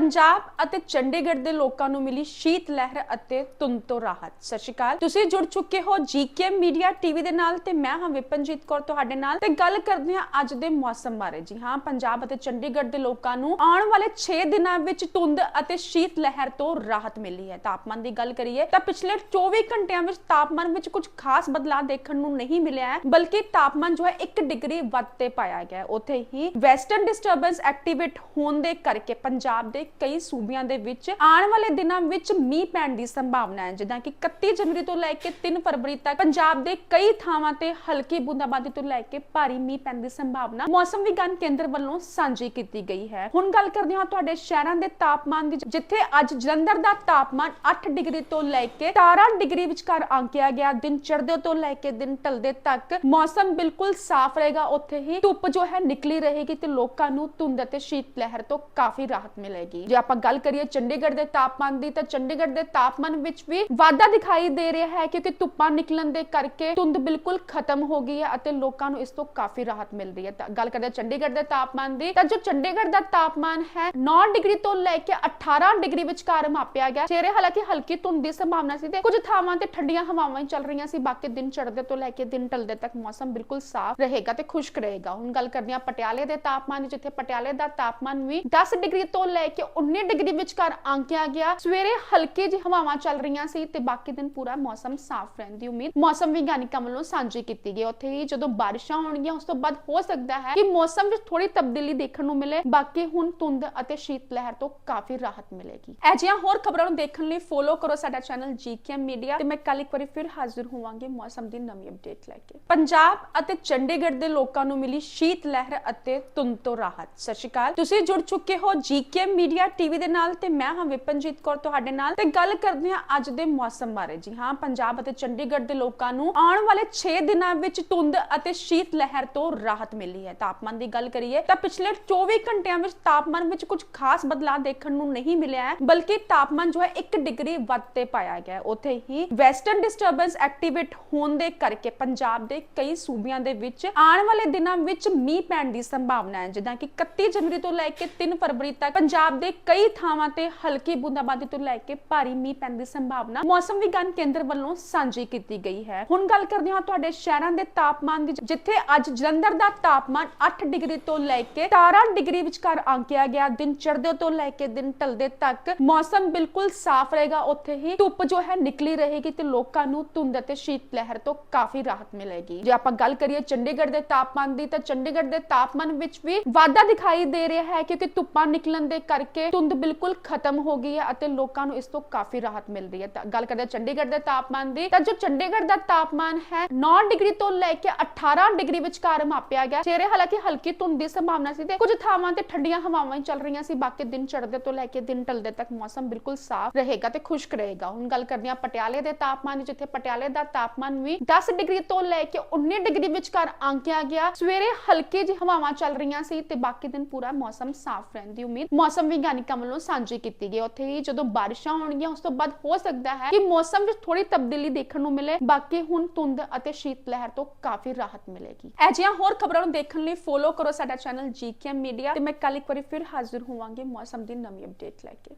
ਪੰਜਾਬ ਅਤੇ ਚੰਡੀਗੜ੍ਹ ਦੇ ਲੋਕਾਂ ਨੂੰ ਮਿਲੀ ਸ਼ੀਤ ਲਹਿਰ ਅਤੇ ਧੁੰਦ ਤੋਂ ਰਾਹਤ। ਸਤਿ ਸ਼੍ਰੀ ਅਕਾਲ। ਤੁਸੀਂ ਜੁੜ ਚੁੱਕੇ ਹੋ ਜੀਕੇ ਮੀਡੀਆ ਟੀਵੀ ਦੇ ਨਾਲ ਤੇ ਮੈਂ ਹਾਂ ਵਿਪਨਜੀਤ ਕੌਰ ਤੁਹਾਡੇ ਨਾਲ ਤੇ ਗੱਲ ਕਰਦੇ ਹਾਂ ਅੱਜ ਦੇ ਮੌਸਮ ਬਾਰੇ। ਜੀ ਹਾਂ, ਪੰਜਾਬ ਅਤੇ ਚੰਡੀਗੜ੍ਹ ਦੇ ਲੋਕਾਂ ਨੂੰ ਆਉਣ ਵਾਲੇ 6 ਦਿਨਾਂ ਵਿੱਚ ਧੁੰਦ ਅਤੇ ਸ਼ੀਤ ਲਹਿਰ ਤੋਂ ਰਾਹਤ ਮਿਲੀ ਹੈ। ਤਾਪਮਾਨ ਦੀ ਗੱਲ ਕਰੀਏ ਤਾਂ ਪਿਛਲੇ 24 ਘੰਟਿਆਂ ਵਿੱਚ ਤਾਪਮਾਨ ਵਿੱਚ ਕੁਝ ਖਾਸ ਬਦਲਾਅ ਦੇਖਣ ਨੂੰ ਨਹੀਂ ਮਿਲਿਆ ਹੈ, ਬਲਕਿ ਤਾਪਮਾਨ ਜੋ ਹੈ 1 ਡਿਗਰੀ ਵੱਧ ਤੇ ਪਾਇਆ ਗਿਆ ਹੈ। ਉੱਥੇ ਹੀ ਵੈਸਟਰਨ ਡਿਸਟਰਬੈਂਸ ਐਕਟੀਵੇਟ ਹੋਣ ਦੇ ਕਰਕੇ ਪੰਜਾਬ ਦੇ ਕਈ ਸੂਬਿਆਂ ਦੇ ਵਿੱਚ ਆਉਣ ਵਾਲੇ ਦਿਨਾਂ ਵਿੱਚ ਮੀਂਹ ਪੈਣ ਦੀ ਸੰਭਾਵਨਾ ਹੈ। ਜਿੱਦਾਂ ਕਿ 31 ਜਨਵਰੀ ਤੋਂ ਲੈ ਕੇ 3 ਫਰਵਰੀ ਤੱਕ ਪੰਜਾਬ ਦੇ ਕਈ ਥਾਵਾਂ ਤੇ ਹਲਕੀ ਬੂੰਦਾਬਾਂਦੀ ਤੋਂ ਲੈ ਕੇ ਭਾਰੀ ਮੀਂਹ ਪੈਣ ਦੀ ਸੰਭਾਵਨਾ ਮੌਸਮ ਵਿਗਿਆਨ ਕੇਂਦਰ ਵੱਲੋਂ ਸਾਂਝੀ ਕੀਤੀ ਗਈ ਹੈ। ਹੁਣ ਗੱਲ ਕਰਦੇ ਹਾਂ ਤੁਹਾਡੇ ਸ਼ਹਿਰਾਂ ਦੇ ਤਾਪਮਾਨ ਦੀ, ਜਿੱਥੇ ਅੱਜ ਜਲੰਧਰ ਦਾ ਤਾਪਮਾਨ 8 ਡਿਗਰੀ ਤੋਂ ਲੈ ਕੇ 17 ਡਿਗਰੀ ਵਿਚਕਾਰ ਆਂਕਿਆ ਗਿਆ। ਦਿਨ ਚੜ੍ਹਦੇ ਤੋਂ ਲੈ ਕੇ ਦਿਨ ਢਲਦੇ ਤੱਕ ਮੌਸਮ ਬਿਲਕੁਲ ਸਾਫ਼ ਰਹੇਗਾ। ਉੱਥੇ ਹੀ ਧੁੱਪ ਜੋ ਹੈ ਨਿਕਲੀ ਰਹੇਗੀ ਤੇ ਲੋਕਾਂ ਨੂੰ ਧੁੰਦ ਅਤੇ ਸ਼ੀਤ ਲਹਿਰ ਤੋਂ ਕਾਫੀ ਰਾਹਤ ਮਿਲੇਗੀ। ਜੇ। ਆਪਾਂ ਗੱਲ ਕਰੀਏ ਚੰਡੀਗੜ੍ਹ ਦੇ ਤਾਪਮਾਨ ਦੀ, ਤਾਂ ਚੰਡੀਗੜ੍ਹ ਦੇ ਤਾਪਮਾਨ ਵਿੱਚ ਵੀ ਵਾਧਾ ਦਿਖਾਈ ਦੇ ਰਿਹਾ ਹੈ ਕਿਉਂਕਿ ਧੁੱਪਾਂ ਨਿਕਲਣ ਦੇ ਕਰਕੇ ਧੁੰਦ ਬਿਲਕੁਲ ਖਤਮ ਹੋ ਗਈ ਹੈ ਅਤੇ ਲੋਕਾਂ ਨੂੰ ਇਸ ਤੋਂ ਕਾਫੀ ਰਾਹਤ ਮਿਲ ਰਹੀ ਹੈ। ਗੱਲ ਕਰਦੇ ਚੰਡੀਗੜ੍ਹ ਦੇ ਤਾਪਮਾਨ ਦੀ, ਤਾਂ ਜੋ ਚੰਡੀਗੜ੍ਹ ਦਾ ਤਾਪਮਾਨ ਹੈ 9 ਡਿਗਰੀ ਤੋਂ ਲੈ ਕੇ 18 ਡਿਗਰੀ ਵਿਚਕਾਰ ਮਾਪਿਆ ਗਿਆ। ਸਵੇਰੇ ਹਾਲਾਂਕਿ ਹਲਕੀ ਧੁੰਦ ਦੀ ਸੰਭਾਵਨਾ ਸੀ ਤੇ ਕੁਝ ਥਾਵਾਂ ਤੇ ਠੰਡੀਆਂ ਹਵਾਵਾਂ ਹੀ ਚੱਲ ਰਹੀਆਂ ਸੀ। ਬਾਕੀ ਦਿਨ ਚੜ੍ਹਦੇ ਤੋਂ ਲੈ ਕੇ ਦਿਨ ਢਲਦੇ ਤੱਕ ਮੌਸਮ ਬਿਲਕੁਲ ਸਾਫ਼ ਰਹੇਗਾ ਤੇ ਖੁਸ਼ਕ ਰਹੇਗਾ। ਹੁਣ ਗੱਲ ਕਰਦੇ ਹਾਂ ਪਟਿਆਲੇ ਦੇ ਤਾਪਮਾਨ ਦੀ, ਜਿੱਥੇ ਪਟਿਆਲੇ ਦਾ ਤਾਪਮਾਨ ਵੀ 10 ਡਿਗਰੀ ਤੋਂ ਲੈ ਕੇ 19 ਡਿਗਰੀ ਵਿਚਕਾਰ ਆਂਕਿਆ ਗਿਆ। ਸਵੇਰੇ ਹਲਕੇ ਜਿਹੀ ਹਵਾਵਾਂ ਚੱਲ ਰਹੀਆਂ ਸੀ ਤੇ ਬਾਕੀ ਦਿਨ ਪੂਰਾ ਮੌਸਮ ਸਾਫ਼ ਰਹਿਣ ਦੀ ਉਮੀਦ। ਮੌਸਮ ਵਿਗਿਆਨੀਆਂ ਵੱਲੋਂ ਸਾਂਝੀ ਕੀਤੀ ਗਈ। ਉੱਥੇ ਹੀ ਜਦੋਂ ਬਾਰਿਸ਼ਾਂ ਹੋਣਗੀਆਂ, ਉਸ ਤੋਂ ਬਾਅਦ ਹੋ ਸਕਦਾ ਹੈ ਕਿ ਮੌਸਮ ਵਿੱਚ ਥੋੜੀ ਤਬਦੀਲੀ ਦੇਖਣ ਨੂੰ ਮਿਲੇ। ਬਾਕੀ ਹੁਣ ਧੁੰਦ ਅਤੇ ਸ਼ੀਤ ਲਹਿਰ ਤੋਂ ਕਾਫੀ ਰਾਹਤ ਮਿਲੇਗੀ। ਇਹ ਹੋਰ ਖਬਰਾਂ ਨੂੰ ਦੇਖਣ ਲਈ ਫੋਲੋ ਕਰੋ ਸਾਡਾ ਚੈਨਲ ਜੀਕੇਐਮ ਮੀਡੀਆ ਤੇ ਮੈਂ ਕੱਲ ਇੱਕ ਵਾਰੀ ਫਿਰ ਹਾਜ਼ਰ ਹੋਵਾਂਗੀ ਮੌਸਮ ਦੀ ਨਵੀਂ ਅਪਡੇਟ ਲੈ ਕੇ। ਪੰਜਾਬ ਅਤੇ ਚੰਡੀਗੜ੍ਹ ਦੇ ਲੋਕਾਂ ਨੂੰ ਮਿਲੀ ਸ਼ੀਤ ਲਹਿਰ ਅਤੇ ਧੁੰਦ ਤੋਂ ਰਾਹਤ। ਸਤਿ ਸ਼੍ਰੀ ਅਕਾਲ। ਤੁਸੀਂ ਜੁੜ ਚੁੱਕੇ ਹੋ ਜੀਕੇਐਮ ਮੀਡੀਆ ਟੀਵੀ ਦੇ ਨਾਲ ਤੇ ਮੈਂ ਹਾਂ ਵਿਪਨਜੀਤ ਕੌਰ ਤੁਹਾਡੇ ਨਾਲ ਤੇ ਗੱਲ ਕਰਦੇ ਹਾਂ ਅੱਜ ਦੇ ਮੌਸਮ ਬਾਰੇ। ਜੀ ਹਾਂ, ਪੰਜਾਬ ਅਤੇ ਚੰਡੀਗੜ੍ਹ ਦੇ ਲੋਕਾਂ ਨੂੰ ਆਉਣ ਵਾਲੇ 6 ਦਿਨਾਂ ਵਿੱਚ ਧੁੰਦ ਅਤੇ ਸ਼ੀਤ ਲਹਿਰ ਤੋਂ ਰਾਹਤ ਮਿਲੀ ਹੈ। ਤਾਪਮਾਨ ਦੀ ਗੱਲ ਕਰੀਏ ਤਾਂ ਪਿਛਲੇ 24 ਘੰਟਿਆਂ ਵਿੱਚ ਤਾਪਮਾਨ ਵਿੱਚ ਕੁਝ ਖਾਸ ਬਦਲਾਅ ਦੇਖਣ ਨੂੰ ਨਹੀਂ ਮਿਲਿਆ ਹੈ, ਬਲਕਿ ਤਾਪਮਾਨ ਜੋ ਹੈ 1 ਡਿਗਰੀ ਵੱਧ ਤੇ ਪਾਇਆ ਗਿਆ ਹੈ। ਉੱਥੇ ਹੀ ਵੈਸਟਰਨ ਡਿਸਟਰਬੈਂਸ ਐਕਟੀਵੇਟ ਹੋਣ ਦੇ ਕਰਕੇ ਪੰਜਾਬ ਦੇ ਕਈ ਸੂਬਿਆਂ ਦੇ ਵਿੱਚ ਆਉਣ ਵਾਲੇ ਦਿਨਾਂ ਵਿੱਚ ਮੀਂਹ ਪੈਣ ਦੀ ਸੰਭਾਵਨਾ ਹੈ। ਜਿੱਦਾਂ ਕਿ 31 ਜਨਵਰੀ ਤੋਂ ਲੈ ਕੇ 3 ਫਰਵਰੀ ਤੱਕ ਪੰਜਾਬ ਦੇ ਕਈ ਥਾਵਾਂ ਤੇ ਹਲਕੀ ਬੂੰਦਾਬਾਂਦੀ ਤੋਂ ਲੈ ਕੇ ਭਾਰੀ ਮੀਂਹ ਪੈਣ ਦੀ ਸੰਭਾਵਨਾ ਮੌਸਮ ਵਿਗਿਆਨ ਕੇਂਦਰ ਵੱਲੋਂ ਸਾਂਝੀ ਕੀਤੀ ਗਈ ਹੈ। ਹੁਣ ਗੱਲ ਕਰਦੇ ਹਾਂ ਤੁਹਾਡੇ ਸ਼ਹਿਰਾਂ ਦੇ ਤਾਪਮਾਨ ਦੀ, ਜਿੱਥੇ ਅੱਜ ਜਲੰਧਰ ਦਾ ਤਾਪਮਾਨ 8 ਡਿਗਰੀ ਤੋਂ ਲੈ ਕੇ 17 ਡਿਗਰੀ ਵਿਚਕਾਰ ਆਂਕਿਆ ਗਿਆ। ਦਿਨ ਚੜ੍ਹਦੇ ਤੋਂ ਲੈ ਕੇ ਦਿਨ ਢਲਦੇ ਤੱਕ ਮੌਸਮ ਬਿਲਕੁਲ ਸਾਫ਼ ਰਹੇਗਾ। ਉੱਥੇ ਹੀ ਧੁੱਪ ਜੋ ਹੈ ਨਿਕਲੀ ਰਹੇਗੀ ਤੇ ਲੋਕਾਂ ਨੂੰ ਧੁੰਦ ਅਤੇ ਸ਼ੀਤ ਲਹਿਰ ਤੋਂ ਕਾਫੀ ਰਾਹਤ ਮਿਲੇਗੀ। ਜੇ ਆਪਾਂ ਗੱਲ ਕਰੀਏ ਚੰਡੀਗੜ੍ਹ ਦੇ ਤਾਪਮਾਨ ਦੀ, ਤਾਂ ਚੰਡੀਗੜ੍ਹ ਦੇ ਤਾਪਮਾਨ ਵਿੱਚ ਵੀ ਵਾਧਾ ਦਿਖਾਈ ਦੇ ਰਿਹਾ ਹੈ, ਕਿਉਂਕਿ ਧੁੱਪਾਂ ਨਿਕਲਣ ਦੇ ਕਰਕੇ ਧੁੰਦ ਬਿਲਕੁਲ ਖਤਮ ਹੋ ਗਈ ਹੈ ਅਤੇ ਲੋਕਾਂ ਨੂੰ ਇਸ ਤੋਂ ਕਾਫੀ ਰਾਹਤ ਮਿਲ ਰਹੀ ਹੈ ਗੱਲ ਕਰਦੇ ਚੰਡੀਗੜ੍ਹ ਦੇ ਤਾਪਮਾਨ ਦੀ। ਤਾਂ ਜੋ ਚੰਡੀਗੜ੍ਹ ਦਾ ਤਾਪਮਾਨ ਹੈ 9 ਡਿਗਰੀ ਤੋਂ ਲੈ ਕੇ 18 ਡਿਗਰੀ ਵਿਚਕਾਰ ਮਾਪਿਆ ਗਿਆ। ਸਵੇਰੇ ਹਾਲਾਂਕਿ ਹਲਕੀ ਧੁੰਦ ਦੀ ਸੰਭਾਵਨਾ ਸੀ ਤੇ ਕੁਝ ਥਾਵਾਂ ਤੇ ਠੰਡੀਆਂ ਹਵਾਵਾਂ ਚੱਲ ਰਹੀਆਂ ਸੀ। ਬਾਕੀ ਦਿਨ ਚੜ੍ਹਦੇ ਤੋਂ ਲੈ ਕੇ ਦਿਨ ਢਲਦੇ ਤੱਕ ਮੌਸਮ ਬਿਲਕੁਲ ਸਾਫ਼ ਰਹੇਗਾ ਤੇ ਖੁਸ਼ਕ ਰਹੇਗਾ। ਹੁਣ ਗੱਲ ਕਰਦੇ ਹਾਂ ਪਟਿਆਲੇ ਦੇ ਤਾਪਮਾਨ ਦੀ, ਜਿੱਥੇ ਪਟਿਆਲੇ ਦਾ ਤਾਪਮਾਨ ਵੀ 10 ਡਿਗਰੀ ਤੋਂ ਲੈ ਕੇ 19 ਡਿਗਰੀ ਵਿਚਕਾਰ ਆਂਕਿਆ ਗਿਆ। ਸਵੇਰੇ ਹਲਕੀ ਜਿਹੀ ਹਵਾਵਾਂ ਚੱਲ ਰਹੀਆਂ ਸੀ ਤੇ ਬਾਕੀ ਦਿਨ ਪੂਰਾ ਮੌਸਮ ਸਾਫ਼ ਰਹਿਣ ਦੀ ਉਮੀਦ। ਮੌਸਮ ਵਿਗਿਆਨੀਆਂ ਵੱਲੋਂ ਸਾਂਝੀ ਕੀਤੀ ਗਈ। ਉੱਥੇ ਹੀ ਜਦੋਂ ਬਾਰਿਸ਼ਾਂ ਹੋਣਗੀਆਂ, ਉਸ ਤੋਂ ਬਾਅਦ ਹੋ ਸਕਦਾ ਹੈ ਕਿ ਮੌਸਮ ਵਿੱਚ ਥੋੜੀ ਤਬਦੀਲੀ ਦੇਖਣ ਨੂੰ ਮਿਲੇ। ਬਾਕੀ ਹੁਣ ਧੁੰਦ ਅਤੇ ਸ਼ੀਤ ਲਹਿਰ ਤੋਂ ਕਾਫੀ ਰਾਹਤ ਮਿਲੇਗੀ। ਇਹ ਜਿਹੀਆਂ ਹੋਰ ਖਬਰਾਂ ਨੂੰ ਦੇਖਣ ਲਈ ਫੋਲੋ ਕਰੋ ਸਾਡਾ ਚੈਨਲ ਜੀਕੇਐਮ ਮੀਡੀਆ ਤੇ ਮੈਂ ਕੱਲ ਇੱਕ ਵਾਰੀ ਫਿਰ ਹਾਜ਼ਰ ਹੋਵਾਂਗੀ ਮੌਸਮ ਦੀ ਨਵੀਂ ਅਪਡੇਟ ਲੈ ਕੇ।